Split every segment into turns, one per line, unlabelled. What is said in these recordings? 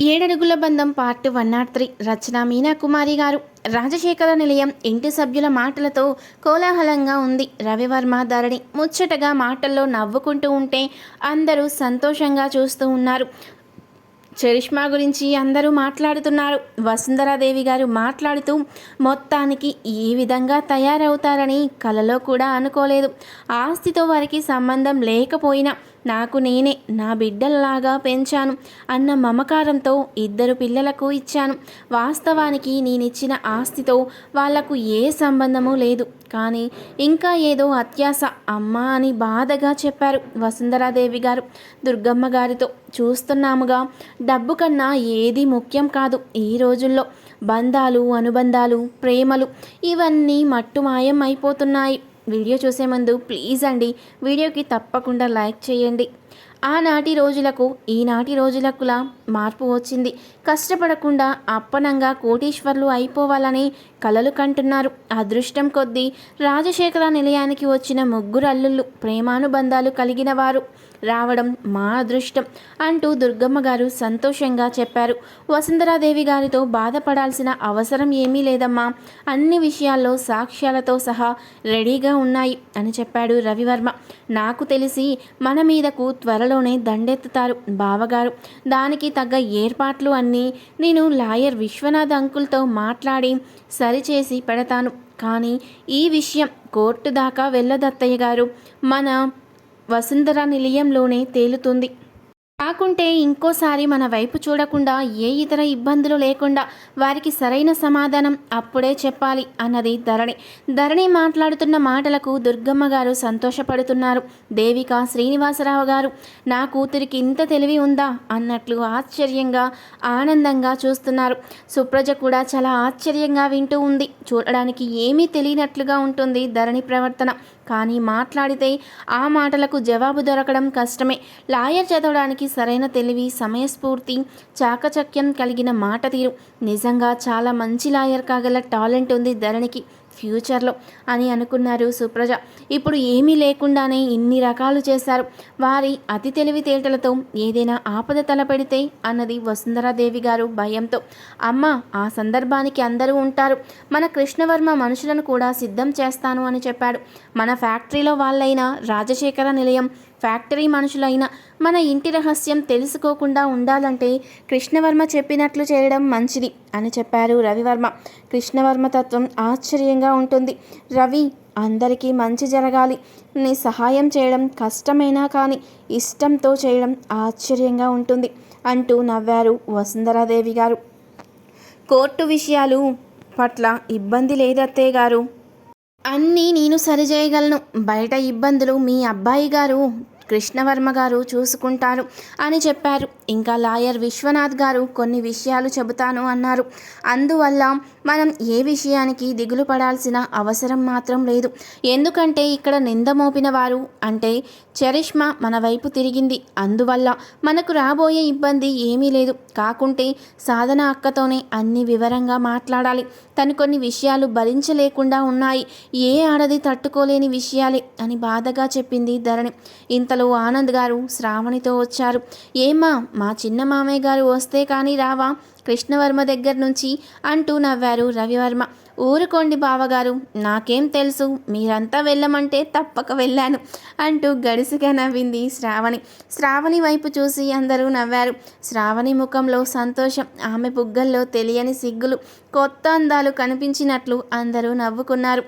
ఏడడుగుల బంధం part one naught three. రచన మీనాకుమారి గారు. రాజశేఖర నిలయం ఇంటి సభ్యుల మాటలతో కోలాహలంగా ఉంది. రవివర్మ ధరణి ముచ్చటగా మాటల్లో నవ్వుకుంటూ ఉంటే అందరూ సంతోషంగా చూస్తూ ఉన్నారు. చరిష్మా గురించి అందరూ మాట్లాడుతున్నారు. వసుంధరాదేవి గారు మాట్లాడుతూ మొత్తానికి ఈ విధంగా తయారవుతారని కలలో కూడా అనుకోలేదు. ఆస్తితో వారికి సంబంధం లేకపోయినా నాకు నేనే నా బిడ్డల్లాగా పెంచాను అన్న మమకారంతో ఇద్దరు పిల్లలకు ఇచ్చాను. వాస్తవానికి నేనిచ్చిన ఆస్తితో వాళ్ళకు ఏ సంబంధము లేదు. కానీ ఇంకా ఏదో అత్యాస అమ్మ అని బాధగా చెప్పారు వసుంధరాదేవి గారు. దుర్గమ్మ గారితో చూస్తున్నాముగా. డబ్బు కన్నా ఏది ముఖ్యం కాదు ఈ రోజుల్లో. బంధాలు అనుబంధాలు ప్రేమలు ఇవన్నీ మట్టుమాయం అయిపోతున్నాయి. వీడియో చూసే ముందు ప్లీజ్ అండి వీడియోకి తప్పకుండా లైక్ చేయండి. ఆనాటి రోజులకు ఈనాటి రోజులకులా మార్పు వచ్చింది. కష్టపడకుండా అప్పనంగా కోటీశ్వర్లు అయిపోవాలని కలలు కంటున్నారు. అదృష్టం కొద్దీ రాజశేఖర నిలయానికి వచ్చిన ముగ్గురు అల్లుళ్ళు ప్రేమానుబంధాలు కలిగిన వారు. రావడం మా అదృష్టం అంటూ దుర్గమ్మ గారు సంతోషంగా చెప్పారు. వసుంధరాదేవి గారితో బాధపడాల్సిన అవసరం ఏమీ లేదమ్మా. అన్ని విషయాల్లో సాక్ష్యాలతో సహా రెడీగా ఉన్నాయి అని చెప్పాడు రవివర్మ. నాకు తెలిసి మన మీదకు త్వరలోనే దండెత్తుతారు బావగారు. దానికి తగ్గ ఏర్పాట్లు అన్నీ నేను లాయర్ విశ్వనాథ్ అంకుల్తో మాట్లాడి సరిచేసి పెడతాను. కానీ ఈ విషయం కోర్టు దాకా వెళ్ళదత్తయ్య గారు. మన వసుంధర నిలయంలోనే తేలుతుంది. కాకుంటే ఇంకోసారి మన వైపు చూడకుండా ఏ ఇతర ఇబ్బందులు లేకుండా వారికి సరైన సమాధానం అప్పుడే చెప్పాలి అన్నది ధరణి. ధరణి మాట్లాడుతున్న మాటలకు దుర్గమ్మ గారు సంతోషపడుతున్నారు. దేవిక శ్రీనివాసరావు గారు నా కూతురికి ఇంత తెలివి ఉందా అన్నట్లు ఆశ్చర్యంగా ఆనందంగా చూస్తున్నారు. సుప్రజ కూడా చాలా ఆశ్చర్యంగా వింటూ ఉంది. చూడడానికి ఏమీ తెలియనట్లుగా ఉంటుంది ధరణి ప్రవర్తన. కానీ మాట్లాడితే ఆ మాటలకు జవాబు దొరకడం కష్టమే. లాయర్ చదవడానికి సరైన తెలివి సమయస్ఫూర్తి చాకచక్యం కలిగిన మాట తీరు. నిజంగా చాలా మంచి లాయర్ కాగల టాలెంట్ ఉంది ధరణికి. ఫ్యూచర్లో అని అనుకున్నారు సుప్రజ. ఇప్పుడు ఏమీ లేకుండానే ఇన్ని రకాలు చేశారు. వారి అతి తెలివితేటలతో ఏదైనా ఆపద తలపెడితే అన్నది వసుంధరాదేవి గారు భయంతో. అమ్మ ఆ సందర్భానికి అందరూ ఉంటారు. మన కృష్ణవర్మ మనుషులను కూడా సిద్ధం చేస్తాను అని చెప్పాడు. మన ఫ్యాక్టరీలో వాళ్ళైన రాజశేఖర నిలయం ఫ్యాక్టరీ మనుషులైన మన ఇంటి రహస్యం తెలుసుకోకుండా ఉండాలంటే కృష్ణవర్మ చెప్పినట్లు చేయడం మంచిది అని చెప్పారు రవివర్మ. కృష్ణవర్మ తత్వం ఆశ్చర్యంగా ఉంటుంది. రవి అందరికీ మంచి జరగాలి. నీ సహాయం చేయడం కష్టమైనా కానీ ఇష్టంతో చేయడం ఆశ్చర్యంగా ఉంటుంది అంటూ నవ్వారు వసుంధరాదేవి గారు. కోర్టు విషయాలు పట్ల ఇబ్బంది లేదత్తయ్య గారు. అన్నీ నేను సరిచేయగలను. బయట ఇబ్బందులు మీ అబ్బాయి గారు కృష్ణవర్మ గారు చూసుకుంటారు అని చెప్పారు. ఇంకా లాయర్ విశ్వనాథ్ గారు కొన్ని విషయాలు చెబుతాను అన్నారు. అందువల్ల మనం ఏ విషయానికి దిగులు పడాల్సిన అవసరం మాత్రం లేదు. ఎందుకంటే ఇక్కడ నింద మోపిన వారు అంటే చరిష్మా మన వైపు తిరిగింది. అందువల్ల మనకు రాబోయే ఇబ్బంది ఏమీ లేదు. కాకుంటే సాధన అక్కతోనే అన్ని వివరంగా మాట్లాడాలి. తను కొన్ని విషయాలు భరించలేకుండా ఉన్నాయి. ఏ ఆడది తట్టుకోలేని విషయాలే అని బాధగా చెప్పింది ధరణి. ఇంత అత్తలు ఆనంద్ గారు శ్రావణితో వచ్చారు. ఏమా మా చిన్న మామయ్య గారు వస్తే కానీ రావా? కృష్ణవర్మ దగ్గర నుంచి అంటూ నవ్వారు రవివర్మ. ఊరుకోండి బావగారు నాకేం తెలుసు మీరంతా వెళ్ళమంటే తప్పక వెళ్ళాను అంటూ గడుసుగా నవ్వింది శ్రావణి. శ్రావణి వైపు చూసి అందరూ నవ్వారు. శ్రావణి ముఖంలో సంతోషం ఆమె బుగ్గల్లో తెలియని సిగ్గులు కొత్త అందాలు కనిపించినట్లు అందరూ నవ్వుకున్నారు.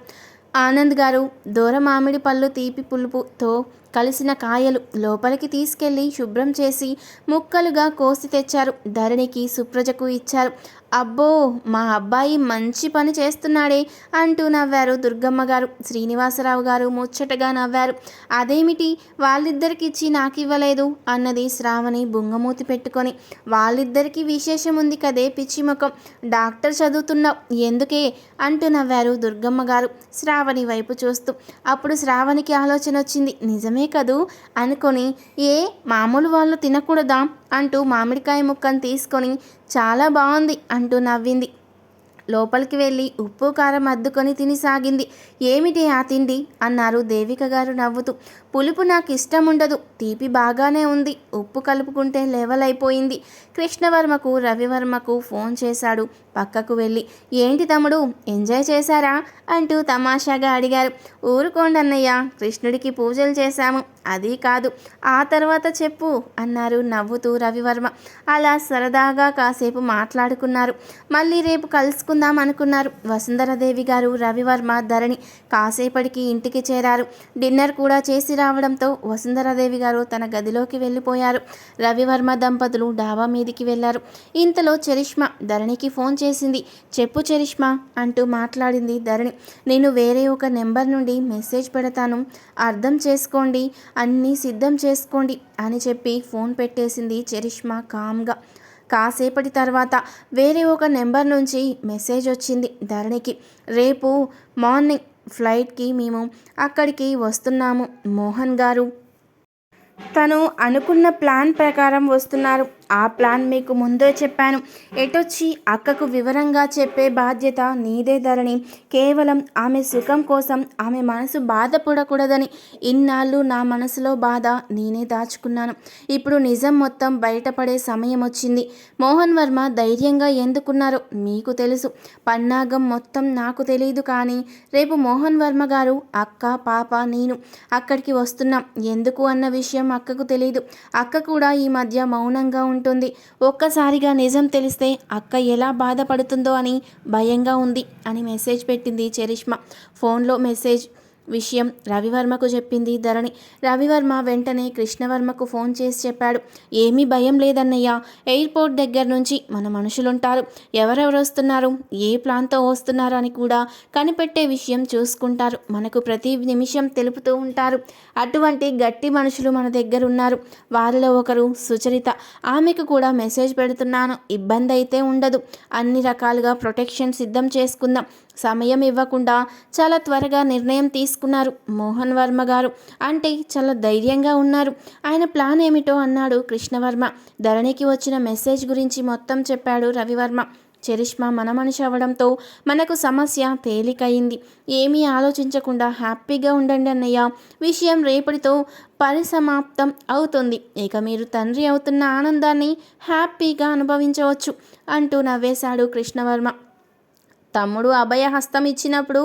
ఆనంద్ గారు దూర మామిడి పళ్ళు తీపి పులుపుతో కలిసిన కాయలు లోపలికి తీసుకెళ్ళి శుభ్రం చేసి ముక్కలుగా కోసి తెచ్చారు. ధరణికి సుప్రజకు ఇచ్చారు. అబ్బో మా అబ్బాయి మంచి పని చేస్తున్నాడే అంటూ నవ్వారు దుర్గమ్మ గారు. శ్రీనివాసరావు గారు ముచ్చటగా నవ్వారు. అదేమిటి? వాళ్ళిద్దరికి ఇచ్చి నాకు ఇవ్వలేదు అన్నది శ్రావణి బుంగమూతి పెట్టుకొని. వాళ్ళిద్దరికీ విశేషం ఉంది కదే పిచ్చి ముఖం. డాక్టర్ చదువుతున్నావు ఎందుకే? అంటూ నవ్వారు దుర్గమ్మ గారు శ్రావణి వైపు చూస్తూ. అప్పుడు శ్రావణికి ఆలోచన వచ్చింది నిజమే కదూ? అనుకొని ఏ మామూలు వాళ్ళు తినకూడదా. అంటూ మామిడికాయ ముక్కను తీసుకొని చాలా బాగుంది అంటూ నవ్వింది. లోపలికి వెళ్ళి ఉప్పు కారం అద్దుకొని తినిసాగింది. ఏమిటి ఆ తిండి? అన్నారు దేవిక గారు నవ్వుతూ. పులుపు నాకు ఇష్టం ఉండదు తీపి బాగానే ఉంది. ఉప్పు కలుపుకుంటే లెవెల్ అయిపోయింది కృష్ణవర్మకు రవివర్మకు ఫోన్ చేశాడు. పక్కకు వెళ్ళి ఏంటి తమ్ముడు ఎంజాయ్ చేశారా? అంటూ తమాషాగా అడిగారు. ఊరుకోండన్నయ్య కృష్ణుడికి పూజలు చేశాము. అది కాదు ఆ తర్వాత చెప్పు అన్నారు నవ్వుతూ రవివర్మ. అలా సరదాగా కాసేపు మాట్లాడుకున్నారు. మళ్ళీ రేపు కలుసుకుందాం అనుకున్నారు. వసుంధరదేవి గారు రవివర్మ ధరణి కాసేపటికి ఇంటికి చేరారు. డిన్నర్ కూడా చేసి రావడంతో వసుంధరదేవి గారు తన గదిలోకి వెళ్ళిపోయారు. రవివర్మ దంపతులు డాబా మీద మీదికి వెళ్ళారు ఇంతలో చరిష్మా ధరణికి ఫోన్ చేసింది. చెప్పు చరిష్మా అంటూ మాట్లాడింది ధరణి. నేను వేరే ఒక నెంబర్ నుండి మెసేజ్ పెడతాను. అర్థం చేసుకోండి. అన్నీ సిద్ధం చేసుకోండి అని చెప్పి ఫోన్ పెట్టేసింది చరిష్మా కామ్గా. కాసేపటి తర్వాత వేరే ఒక నెంబర్ నుంచి మెసేజ్ వచ్చింది ధరణికి. రేపు మార్నింగ్ ఫ్లైట్కి మేము అక్కడికి వస్తున్నాము. మోహన్ గారు తను అనుకున్న ప్లాన్ ప్రకారం వస్తున్నారు. ఆ ప్లాన్ మీకు ముందే చెప్పాను. ఎటొచ్చి అక్కకు వివరంగా చెప్పే బాధ్యత నీదే ధరణి. కేవలం ఆమె సుఖం కోసం ఆమె మనసు బాధపడకూడదని ఇన్నాళ్ళు నా మనసులో బాధ నేనే దాచుకున్నాను. ఇప్పుడు నిజం మొత్తం బయటపడే సమయం వచ్చింది. మోహన్ వర్మ ధైర్యంగా ఎందుకున్నారో మీకు తెలుసు. పన్నాగం మొత్తం నాకు తెలియదు కానీ రేపు మోహన్ వర్మ గారు అక్క పాప నేను అక్కడికి వస్తున్నాం. ఎందుకు అన్న విషయం అక్కకు తెలియదు అక్క కూడా ఈ మధ్య మౌనంగా ఉంటుంది. ఒక్కసారిగా నిజం తెలిస్తే అక్క ఎలా బాధపడుతుందో అని భయంగా ఉంది అని మెసేజ్ పెట్టింది చరిష్మా. ఫోన్లో మెసేజ్ విషయం రవివర్మకు చెప్పింది ధరణి. రవివర్మ వెంటనే కృష్ణవర్మకు ఫోన్ చేసి చెప్పాడు ఏమీ భయం లేదన్నయ్య. ఎయిర్పోర్ట్ దగ్గర నుంచి మన మనుషులుంటారు. ఎవరెవరు వస్తున్నారు? ఏ ప్లాన్తో వస్తున్నారు అని కూడా కనిపెట్టే విషయం చూసుకుంటారు. మనకు ప్రతి నిమిషం తెలుపుతూ ఉంటారు. అటువంటి గట్టి మనుషులు మన దగ్గర ఉన్నారు వారిలో ఒకరు సుచరిత. ఆమెకు కూడా మెసేజ్ పెడుతున్నాను. ఇబ్బంది అయితే ఉండదు. అన్ని రకాలుగా ప్రొటెక్షన్ సిద్ధం చేసుకుందాం. సమయం ఇవ్వకుండా చాలా త్వరగా నిర్ణయం తీసుకున్నారు మోహన్ వర్మ గారు. అంటే చాలా ధైర్యంగా ఉన్నారు. ఆయన ప్లాన్ ఏమిటో అన్నాడు కృష్ణవర్మ. ధరణికి వచ్చిన మెసేజ్ గురించి మొత్తం చెప్పాడు రవివర్మ. చరిష్మా మన మనిషి అవ్వడంతో మనకు సమస్య తేలికయింది ఏమీ ఆలోచించకుండా హ్యాపీగా ఉండండి అన్నయ్య. విషయం రేపటితో పరిసమాప్తం అవుతుంది. ఇక మీరు తండ్రి అవుతున్న ఆనందాన్ని హ్యాపీగా అనుభవించవచ్చు అంటూ నవ్వేశాడు కృష్ణవర్మ. తమ్ముడు అభయహస్తం ఇచ్చినప్పుడు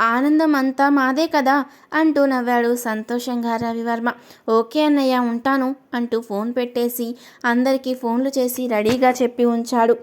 ఆనందం అంతా మాదే కదా అంటూ నవ్వాడు సంతోషంగా రవివర్మ. ఓకే అన్నయ్య ఉంటాను అంటూ ఫోన్ పెట్టేసి అందరికీ ఫోన్లు చేసి రెడీగా చెప్పి ఉంచాడు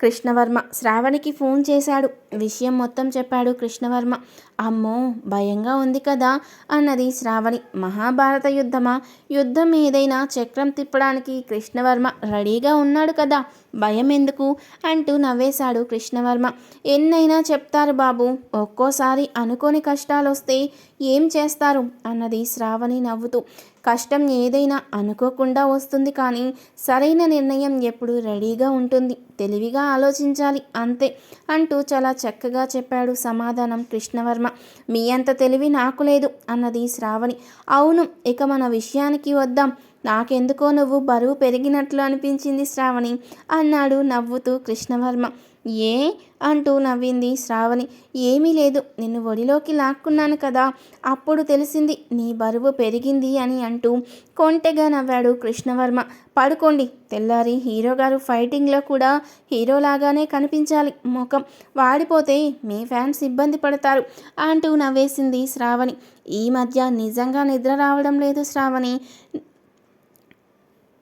కృష్ణవర్మ. శ్రావణికి ఫోన్ చేశాడు. విషయం మొత్తం చెప్పాడు కృష్ణవర్మ. అమ్మో భయంగా ఉంది కదా అన్నది శ్రావణి. మహాభారత యుద్ధమా? యుద్ధం ఏదైనా చక్రం తిప్పడానికి కృష్ణవర్మ రెడీగా ఉన్నాడు కదా? భయం ఎందుకు? అంటూ నవ్వేశాడు కృష్ణవర్మ. ఎన్నైనా చెప్తారు బాబు ఒక్కోసారి అనుకోని కష్టాలు వస్తే ఏం చేస్తారు? అన్నది శ్రావణి నవ్వుతూ. కష్టం ఏదైనా అనుకోకుండా వస్తుంది కానీ సరైన నిర్ణయం ఎప్పుడు రెడీగా ఉంటుంది. తెలివిగా ఆలోచించాలి అంతే అంటూ చాలా చక్కగా చెప్పాడు సమాధానం కృష్ణవర్మ. మీ అంత తెలివి నాకు లేదు అన్నది శ్రావణి. అవును ఇక మన విషయానికి వద్దాం. నాకెందుకో నువ్వు బరువు పెరిగినట్లు అనిపించింది శ్రావణి. అన్నాడు నవ్వుతూ కృష్ణవర్మ. ఏ? అంటూ నవ్వింది శ్రావణి. ఏమీ లేదు నిన్ను ఒడిలోకి లాక్కున్నాను కదా. అప్పుడు తెలిసింది నీ బరువు పెరిగింది అని అంటూ కొంటెగా నవ్వాడు కృష్ణవర్మ. పడుకోండి తెల్లారి హీరో గారు ఫైటింగ్లో కూడా హీరోలాగానే కనిపించాలి ముఖం. వాడిపోతే మీ ఫ్యాన్స్ ఇబ్బంది పడతారు అంటూ నవ్వేసింది శ్రావణి. ఈ మధ్య నిజంగా నిద్ర రావడం లేదు శ్రావణి.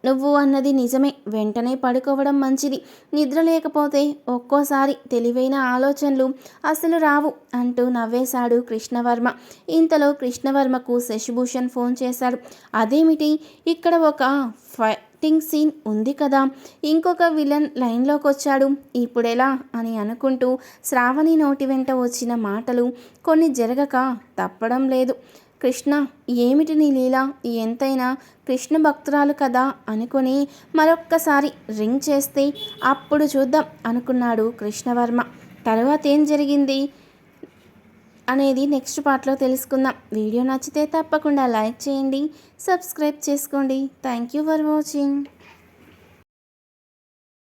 నువ్వు అన్నది నిజమే. వెంటనే పడుకోవడం మంచిది. నిద్ర లేకపోతే ఒక్కోసారి తెలివైన ఆలోచనలు అసలు రావు అంటూ నవ్వేశాడు కృష్ణవర్మ. ఇంతలో కృష్ణవర్మకు శశిభూషణ్ ఫోన్ చేశాడు. అదేమిటి? ఇక్కడ ఒక ఫైటింగ్ సీన్ ఉంది కదా. ఇంకొక విలన్ లైన్లోకి వచ్చాడు ఇప్పుడెలా? అని అనుకుంటూ శ్రావణి నోటి వెంట వచ్చిన మాటలు కొన్ని జరగక తప్పడం లేదు. కృష్ణ ఏమిటి నీ లీల? ఎంతైనా కృష్ణ భక్తురాలు కదా అనుకుని మరొక్కసారి రింగ్ చేస్తే అప్పుడు చూద్దాం అనుకున్నాడు కృష్ణవర్మ. తర్వాత ఏం జరిగింది అనేది నెక్స్ట్ పార్ట్లో తెలుసుకుందాం. వీడియో నచ్చితే తప్పకుండా లైక్ చేయండి సబ్స్క్రైబ్ చేసుకోండి. Thank you for watching.